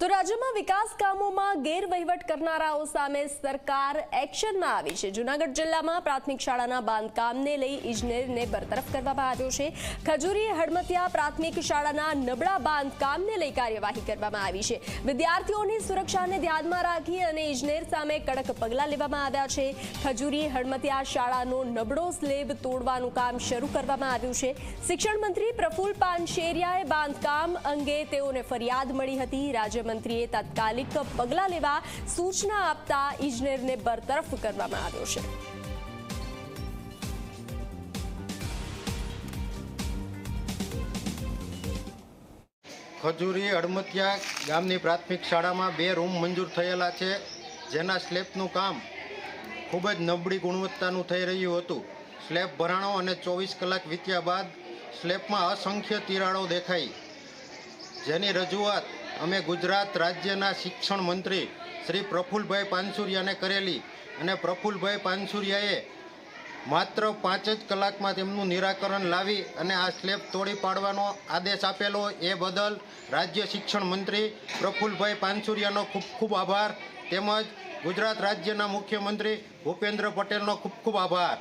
તો રાજ્યમાં વિકાસ કામોમાં ગેરવહીવટ કરનારાઓ સામે સરકાર એક્શનમાં આવી છે. જૂનાગઢ જિલ્લામાં પ્રાથમિક શાળાના બાંધકામને લઈ ઇજનેરને બરતરફ કરવામાં આવ્યો છે. ખજૂરી હડમતિયા પ્રાથમિક શાળાના નબળા બાંધકામને લઈ કાર્યવાહી કરવામાં આવી છે. વિદ્યાર્થીઓની સુરક્ષાને ધ્યાનમાં રાખી અને ઇજનેર સામે કડક પગલાં લેવામાં આવ્યા છે. ખજૂરી હડમતિયા શાળાનો નબળો સ્લેબ તોડવાનું કામ શરૂ કરવામાં આવ્યું છે. શિક્ષણ મંત્રી પ્રફુલ પાનશેરિયાએ બાંધકામ અંગે તેઓને ફરિયાદ મળી હતી. રાજ્યમંત્રીએ તાત્કાલિક પગલાં લેવા સૂચના આપતા ઇજનેરને બરતરફ કરવામાં આવ્યો છે. ખજૂરી અડમતિયા ગામની પ્રાથમિક શાળામાં બે રૂમ મંજૂર થયેલા છે, જેના સ્લેબનું કામ ખૂબ જ નબળી ગુણવત્તાનું થઈ રહ્યું હતું. સ્લેબ ભરાણો અને ચોવીસ કલાક વીત્યા બાદ સ્લેબમાં અસંખ્ય તિરાડો દેખાઈ. જેની રજૂઆત અમે ગુજરાત રાજ્યના શિક્ષણ મંત્રી શ્રી પ્રફુલભાઈ પાનસુરિયાને કરેલી અને પ્રફુલભાઈ પાનસુરિયાએ માત્ર પાંચ જ કલાકમાં તેમનું નિરાકરણ લાવી અને આ સ્લેબ તોડી પાડવાનો આદેશ આપેલો એ બદલ રાજ્ય શિક્ષણ મંત્રી પ્રફુલભાઈ પાનસુરિયાનો ખૂબ ખૂબ આભાર. તેમજ ગુજરાત રાજ્યના મુખ્યમંત્રી ભૂપેન્દ્ર પટેલનો ખૂબ ખૂબ આભાર.